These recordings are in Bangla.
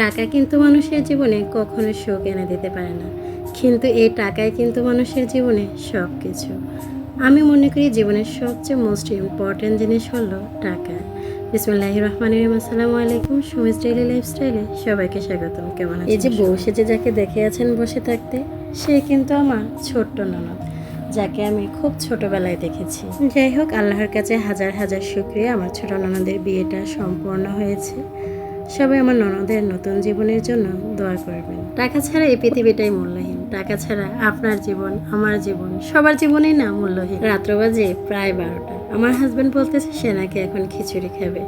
টাকা কিন্তু মানুষের জীবনে কখনো শোক এনে দিতে পারে না। কিন্তু এই টাকাই কিন্তু মানুষের জীবনে সব কিছু আমি মনে করি জীবনের সবচেয়ে মোস্ট ইম্পর্ট্যান্ট জিনিস হলো টাকা। বিসমুল্লাহ রহমান রহিম, আসসালামু আলাইকুম। সুমিস ডেইলি লাইফস্টাইলে সবাইকে স্বাগতম। কেমন এই যে বউ সেজে যাকে দেখে আছেন বসে থাকতে, সে কিন্তু আমার ছোট্ট ননদ, যাকে আমি খুব ছোটবেলায় দেখেছি। যাই হোক, আল্লাহর কাছে হাজার হাজার শুক্রিয়া। আমার ছোট ননদের বিয়েটা সম্পূর্ণ হয়েছে। সবাই আমার ননদের নতুন জীবনের জন্য দোয়া করবেন। টাকা ছাড়া এই পৃথিবীটাই মূল্যহীন। টাকা ছাড়া আপনার জীবন, আমার জীবন, সবার জীবনেই না মূল্যহীন। রাত্র বাজে প্রায় বারোটা। আমার হাজব্যান্ড বলতেছে, সে নাকি এখন খিচুড়ি খাবে।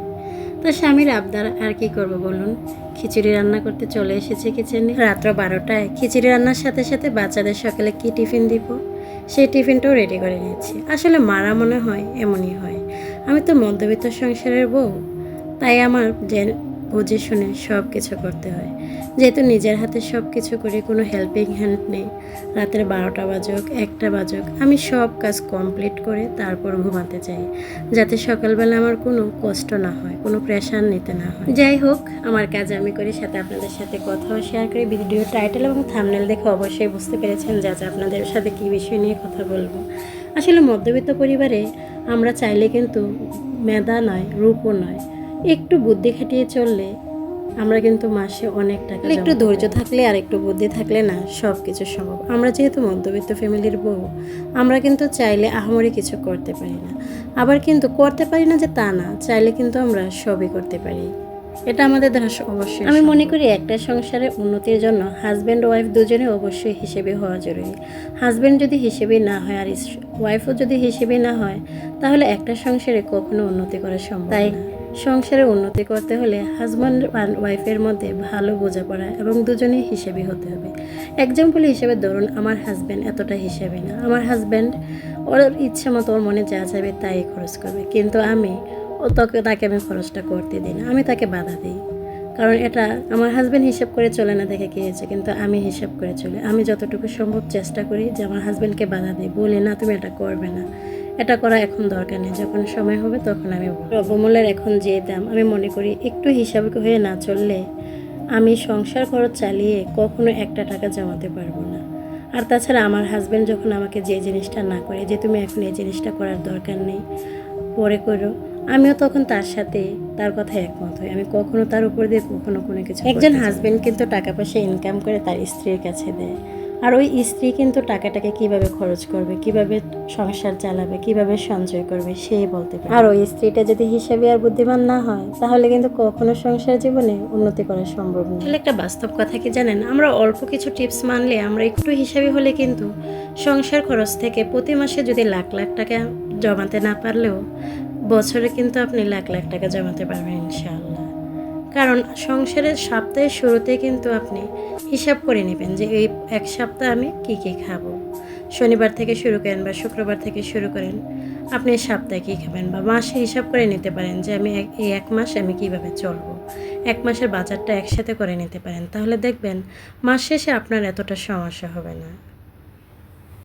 তো স্বামীর আবদার আর কি করব বলুন? খিচুড়ি রান্না করতে চলে এসেছে কিচেনে রাত্র বারোটায় খিচুড়ি রান্নার সাথে সাথে বাচ্চাদের সকালে কি টিফিন দিব? সেই টিফিনটাও রেডি করে নিয়েছি। আসলে মারা মনে হয় এমনই হয়। আমি তো মধ্যবিত্ত সংসারের বউ। তাই আমার বুঝে শুনে সব কিছু করতে হয়। যেহেতু নিজের হাতে সব কিছু করি কোনো হেল্পিং হ্যান্ড নেই, রাতের বারোটা বাজক, একটা বাজক, আমি সব কাজ কমপ্লিট করে তারপর ঘুমাতে চাই, যাতে সকালবেলা আমার কোনো কষ্ট না হয়, কোনো প্রেশার নিতে না হয়। যাই হোক, আমার কাজ আমি করি সাথে আপনাদের সাথে কথাও শেয়ার করি ভিডিও টাইটেল এবং থামনেল দেখে অবশ্যই বুঝতে পেরেছেন যে আজ আপনাদের সাথে কী বিষয় নিয়ে কথা বলব। আসলে মধ্যবিত্ত পরিবারে আমরা চাইলে কিন্তু মেধা নয়, রূপও নয়। একটু বুদ্ধি খাটিয়ে চললে আমরা কিন্তু মাসে অনেক টাকা একটু ধৈর্য থাকলে আর একটু বুদ্ধি থাকলে না সব কিছু সম্ভব। আমরা যেহেতু মধ্যবিত্ত ফ্যামিলির বউ আমরা কিন্তু চাইলে আহামরি কিছু করতে পারি না। আবার কিন্তু করতে পারি না যে তা না চাইলে কিন্তু আমরা সবই করতে পারি। এটা আমাদের দ্বারা অবশ্যই আমি মনে করি একটা সংসারের উন্নতির জন্য হাজব্যান্ড ওয়াইফ দুজনে অবশ্যই হিসেবে হওয়া জরুরি। হাজব্যান্ড যদি হিসেবে না হয় আর ওয়াইফও যদি হিসেবে না হয় তাহলে একটা সংসারে কখনো উন্নতি করা সম্ভব তাই সংসারে উন্নতি করতে হলে হাজব্যান্ড আর ওয়াইফের মধ্যে ভালো বোঝাপড়া এবং দুজনেই হিসেবে হতে হবে। এক্সাম্পল হিসেবে ধরুন, আমার হাজব্যান্ড এতটা হিসেবে না। আমার হাজব্যান্ড ওর ইচ্ছে মতো ওর মনে যা যাবে তাই খরচ করবে। কিন্তু আমি ও তাকে তাকে আমি খরচটা করতে দিই না। আমি তাকে বাধা দিই। কারণ এটা আমার হাজব্যান্ড হিসাব করে চলে না দেখে কি হয়েছে কিন্তু আমি হিসাব করে চলি। আমি যতটুকু সম্ভব চেষ্টা করি যে আমার হাজব্যান্ডকে বাধা দিই। বলি, না, তুমি এটা করবে না। এটা করা এখন দরকার নেই। যখন সময় হবে তখন আমি। দ্রব্যমূল্যের এখন যে দাম আমি মনে করি একটু হিসাব হয়ে না চললে আমি সংসার খরচ চালিয়ে কখনো একটা টাকা জমাতে পারব না। আর তাছাড়া আমার হাজব্যান্ড যখন আমাকে যে জিনিসটা না করে যে তুমি এখন এই জিনিসটা করার দরকার নেই পরে করো আমিও তখন তার সাথে তার কথা একমত হই। আমি কখনো তার উপর দিয়ে কখনো কোনো কিছু একজন হাজবেন্ড কিন্তু টাকা পয়সা ইনকাম করে তার স্ত্রীর কাছে দেয়। আর ওই স্ত্রী কিন্তু টাকাটাকে কীভাবে খরচ করবে কীভাবে সংসার চালাবে কীভাবে সঞ্চয় করবে সেই বলতে পারে আর ওই স্ত্রীটা যদি হিসাবে আর বুদ্ধিমান না হয় তাহলে কিন্তু কখনো সংসার জীবনে উন্নতি করা সম্ভব না তাহলে একটা বাস্তব কথা কি জানেন? আমরা অল্প কিছু টিপস মানলে আমরা একটু হিসাবে হলে কিন্তু সংসার খরচ থেকে প্রতি মাসে যদি লাখ লাখ টাকা জমাতে না পারলেও বছরে কিন্তু আপনি লাখ লাখ টাকা জমাতে পারবেন ইনশাআল্লাহ। কারণ সংসারের সপ্তাহের শুরুতে কিন্তু আপনি হিসাব করে নেবেন যে এই এক সপ্তাহ আমি কী কী খাব। শনিবার থেকে শুরু করেন বা শুক্রবার থেকে শুরু করেন, আপনি সপ্তাহে কী খাবেন বা মাসে হিসাব করে নিতে পারেন যে আমি এই এক মাস আমি কীভাবে চলবো। এক মাসের বাজারটা একসাথে করে নিতে পারেন। তাহলে দেখবেন মাস শেষে আপনার এতটা সমস্যা হবে না।